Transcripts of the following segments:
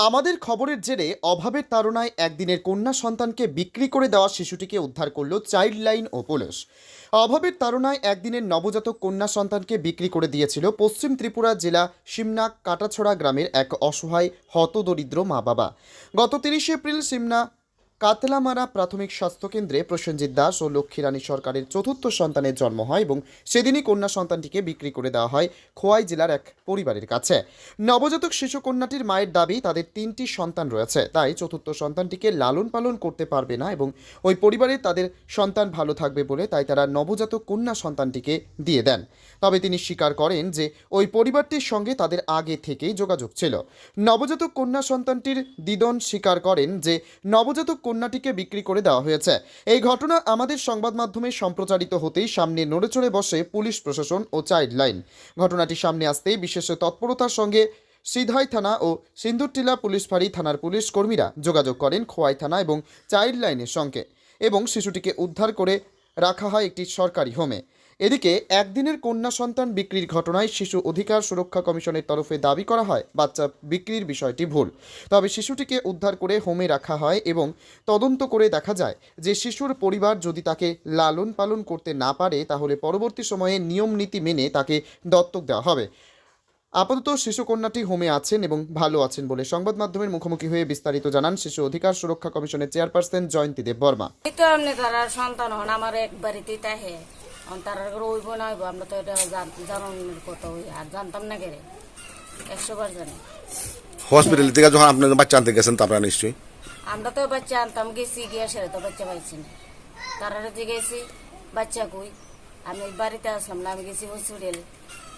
আমাদের খবরের জেরে অভাবের তারণায় একদিনের কন্যা সন্তানকে বিক্রি করে দেওয়া শিশুটিকে উদ্ধার করল চাইল্ড লাইন ও পুলিশ। অভাবের তারণায় একদিনের নবজাতক কন্যা সন্তানকে বিক্রি করে দিয়েছিল পশ্চিম ত্রিপুরা জেলা সিমনা কাটাছড়া গ্রামের এক অসহায় হতদরিদ্র মা বাবা গত তিরিশে এপ্রিল সিমনা কাতলামারা প্রাথমিক স্বাস্থ্যকেন্দ্রে প্রসেনজিৎ দাস ও লক্ষ্মীরানী সরকারের চতুর্থ সন্তানের জন্ম হয় এবং সেদিনই কন্যা সন্তানটিকে বিক্রি করে দেওয়া হয় খোয়াই জেলার এক পরিবারের কাছে। নবজাতক শিশু কন্যাটির মায়ের দাবি, তাদের তিনটি সন্তান রয়েছে, তাই চতুর্থ সন্তানটিকে লালন পালন করতে পারবে না এবং ওই পরিবারে তাদের সন্তান ভালো থাকবে বলে তাই তারা নবজাতক কন্যা সন্তানটিকে দিয়ে দেন। তবে তিনি স্বীকার করেন যে ওই পরিবারটির সঙ্গে তাদের আগে থেকেই যোগাযোগ ছিল। নবজাতক কন্যা সন্তানটির দিদন স্বীকার করেন যে নবজাতক কন্যাটিকে বিক্রি করে দেওয়া হয়েছে। এই ঘটনা আমাদের সংবাদ মাধ্যমে সম্প্রচারিত হতেই সামনে নড়েচড়ে বসে পুলিশ প্রশাসন ও চাইল্ড লাইন। ঘটনাটি সামনে আসতেই বিশেষ তৎপরতার সঙ্গে সিধাই থানা ও সিন্দুরটিলা পুলিশ ফাঁড়ি থানার পুলিশ কর্মীরা যোগাযোগ করেন খোয়াই থানা এবং চাইল্ড লাইনের সঙ্গে এবং শিশুটিকে উদ্ধার করে রাখা হয় একটি সরকারি হোমে। এদিকে একদিনের কন্যা সন্তান বিক্রির ঘটনায় শিশু অধিকার সুরক্ষা কমিশনের তরফে দাবি করা হয়, বাচ্চা বিক্রির বিষয়টি ভুল। তবে শিশুটিকে উদ্ধার করে হোমে রাখা হয় এবং তদন্ত করে দেখা যায় যে শিশুর পরিবার যদি তাকে লালন পালন করতে না পারে, তাহলে পরবর্তী সময়ে নিয়ম নীতি মেনে তাকে দত্তক দেওয়া হবে। আপাতত শিশু কন্যাটি হোমে আছেন এবং ভালো আছেন বলে সংবাদ মাধ্যমের মুখোমুখি হয়ে বিস্তারিত জানান শিশু অধিকার সুরক্ষা কমিশনের চেয়ারপারসন জয়ন্তী দেব বর্মা সন্তান হন, আমার এক বাড়িতেই তাহে। তারার রইব না হইব আমরা তো এটা জান- জানানোর কথা হই আর জানতাম না কেরে? একশো বার জানি। হসপিটাল থেকে যখন আপনার বাচ্চা আনতে গেছেন তো আপনারা নিশ্চয়ই? আমরা তো বাচ্চা আনতাম গেছি গিয়ে সেরে তো বাচ্চা পাইছি না। তারারে যে গেছি বাচ্চা কই? আমি বাড়িতে আসলাম না আমি গেছি হসপিটাল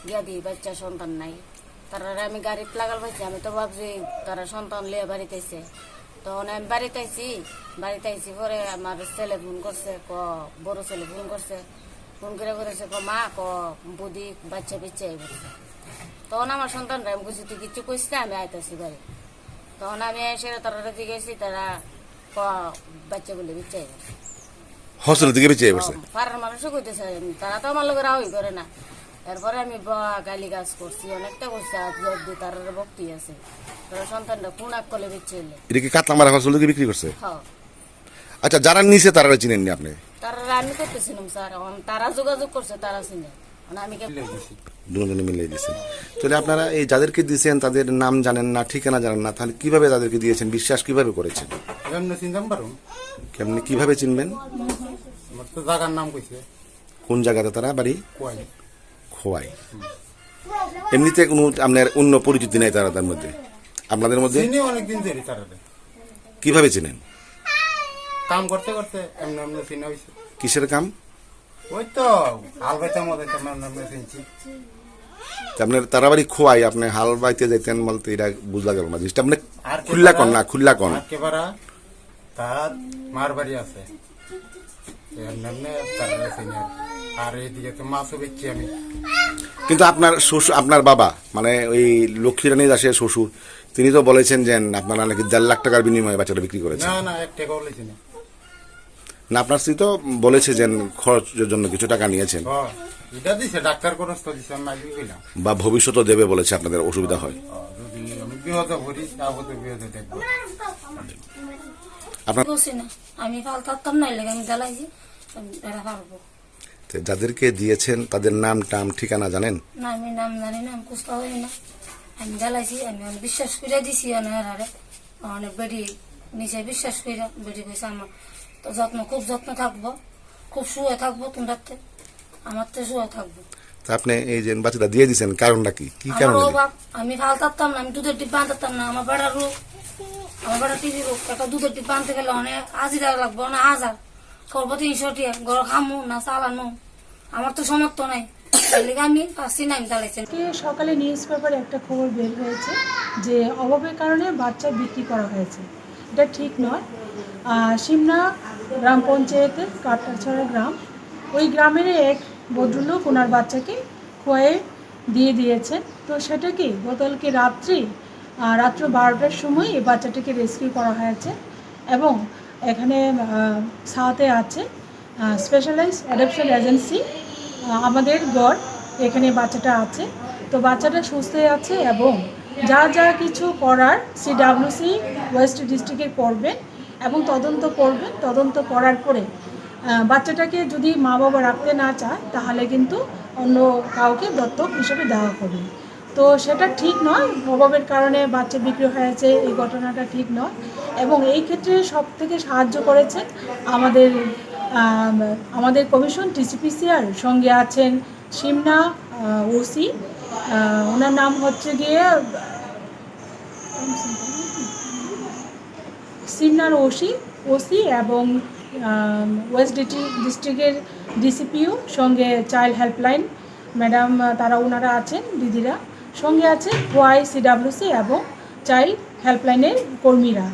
গিয়া দিই বাচ্চা সন্তান নাই। তারারে আমি গাড়িতে লাগাল পাইছি আমি তো ভাবছি তারা সন্তান লিয়ে বাড়িতে আইছে। তখন আমি বাড়িতে আইছি বাড়িতে আইছি পরে আমার ছেলে ফোন করছে ক বড় ছেলে ফোন করছে ফোন করে করেছে ক মা ক বুদি বাচ্চা বিচ্ছে বলছে। তখন আমার সন্তানরা আমি বুঝি তুই কিছু কইস না আমি আইতাছি বাড়ি তখন আমি এসে তারা জিজ্ঞেসি তারা ক বাচ্চাগুলি বিচ্ছে হসপিটাল বেঁচে গেছে পাড়ার মানুষও কইতেছে তারা তো আমার লোকের রাহুই করে না। এরপরে আমি ব- গালি গাছ করছি অনেকটা করছি আর যদি তার ভক্তি আছে। তারা সন্তানটা কোন এক কলে এলে এটা কি হসপিটাল থেকে বিক্রি করছে? হ্যাঁ। আচ্ছা যারা নিচে তারা চিনেননি আপনি? তারা আমি করতেছিলাম স্যার। তারা যোগাযোগ করছে তারা চিনে। এখন আমি কে দুজনে মিলে দিয়েছেন তাহলে আপনারা এই যাদেরকে দিয়েছেন তাদের নাম জানেন না ঠিকানা জানেন না তাহলে কীভাবে তাদেরকে দিয়েছেন? বিশ্বাস কীভাবে করেছেন? এমনি চিনতাম পারো কেমনি কীভাবে চিনবেন? জায়গার নাম কইছে। কোন জায়গাতে তারা? বাড়ি? খোয়াই। এমনিতে কোনো আপনার অন্য পরিচিতি নাই তারা তার মধ্যে? আপনাদের মধ্যে? চিনি অনেকদিন ধরে তারা কীভাবে চিনেন? কাম করতে করতে এমনি এমনি চিনা হয়েছে কিসের কাম? ওই তো হাল বাইতাম মধ্যে তো এমনি এমনি চিনছি তা আপনার তারা খোয়াই আপনি হাল বাইতে যাইতেন বলতে এটা বুঝলা গেল না জিনিসটা আপনি আর খুল্লা কন না খুল্লা কন। একেবারে তার মার বাড়ি আছে। আর তো মাছও বেচছি আমি। কিন্তু আপনার শ্বশুর আপনার বাবা মানে ওই লক্ষ্মীরানী দাসের শ্বশুর তিনি তো বলেছেন যে আপনারা নাকি দেড় লাখ টাকার বিনিময়ে বাচ্চাটা বিক্রি করেছেন। না না এক টাকা বলেছি না। না আপনার স্ত্রী তো বলেছে যে খরচের জন্য কিছু টাকা নিয়েছেন। এটা দিছে ডাক্তার দিছে আমি বা ভবিষ্যতও দেবে বলেছে আপনাদের অসুবিধা হয়। যদি আমি বিহতে তাহলে বিহতে দেখব। আপনার বসি না আমি না লেগে আমি পারব। যাদেরকে দিয়েছেন তাদের নাম টাম ঠিকানা জানেন? না আমি নাম জানি না আমি কুস্তা হই না। আমি জ্বালাইছি আমি বিশ্বাস করে দিছি অনেক বেডি নিচে বিশ্বাস করে বেডি কইছে আমার। তো যত্ন খুব যত্ন থাকব। খুব শুয়ে থাকব তোমরা আমার তো শুয়ে থাকব আপনি এই যে বাচ্চাটা দিয়ে দিয়েছেন কারণটা কি? কি কারণে? আমি ফাল থাকতাম না আমি দুধের ডিব্বা আনতাম না আমার বেড়ার রোগ। আমার বেড়া টিভি রোগ একটা দুধের ডিব্বা আনতে গেলে অনেক হাজিরা লাগবে অনেক হাজার। করব তিনশো টিয়া ঘর খামু না চালানো আমার তো সমর্থ নাই। আমি সকালে নিউজ পেপারে একটা খবর বের হয়েছে যে অভাবের কারণে বাচ্চা বিক্রি করা হয়েছে। এটা ঠিক নয়। আহ, সিমনা গ্রাম পঞ্চায়েতের কাটাছড়া গ্রাম। ওই গ্রামের এক ভদ্রলোক ওনার বাচ্চাকে খোয়ে দিয়ে দিয়েছেন। তো সেটা কি গতকালকে রাত্রি রাত্র বারোটার সময় এই বাচ্চাটাকে রেস্কিউ করা হয়েছে এবং এখানে সাথে আছে স্পেশালাইজ অ্যাডপশন এজেন্সি আমাদের গড় এখানে বাচ্চাটা আছে। তো বাচ্চাটা সুস্থ আছে এবং যা যা কিছু করার সিডাব্লিউসি ওয়েস্ট ডিস্ট্রিক্টে করবেন এবং তদন্ত করবেন তদন্ত করার পরে বাচ্চাটাকে যদি মা বাবা রাখতে না চায়, তাহলে কিন্তু অন্য কাউকে দত্তক হিসেবে দেওয়া হবে। তো সেটা ঠিক নয়, অভাবের কারণে বাচ্চা বিক্রি হয়েছে, এই ঘটনাটা ঠিক নয়। এবং এই ক্ষেত্রে সব থেকে সাহায্য করেছে আমাদের আমাদের কমিশন, টিসিপিসিআর সঙ্গে আছেন সিমনা ওসি। ওনার নাম হচ্ছে গিয়ে সিমনার ওসি ওসি এবং ওয়েস্ট ডিস্ট্রিক্টের ডিসিপিও, সঙ্গে চাইল্ড হেল্পলাইন, ম্যাডাম তারা ওনারা আছেন, দিদিরা। সঙ্গে আছে ওয়াই সিডাব্লিউসি এবং চাইল্ড হেল্পলাইনের কর্মীরা।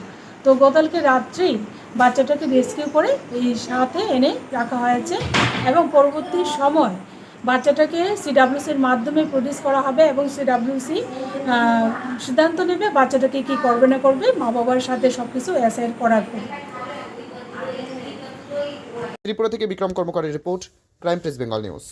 তো গতকালকে রাত্রেই বাচ্চাটাকে রেস্কিউ করে এই সাথে এনে রাখা হয়েছে এবং পরবর্তী সময় বাচ্চাটাকে সিডাব্লিউসির মাধ্যমে প্রডিউস করা হবে এবং সিডাব্লিউসি সিদ্ধান্ত নেবে বাচ্চাটাকে কি করবে না করবে মা বাবার সাথে সব কিছু অ্যাসাইড করার পর ত্রিপুরা থেকে Bikram কর্মকারের report, crime press Bengal news.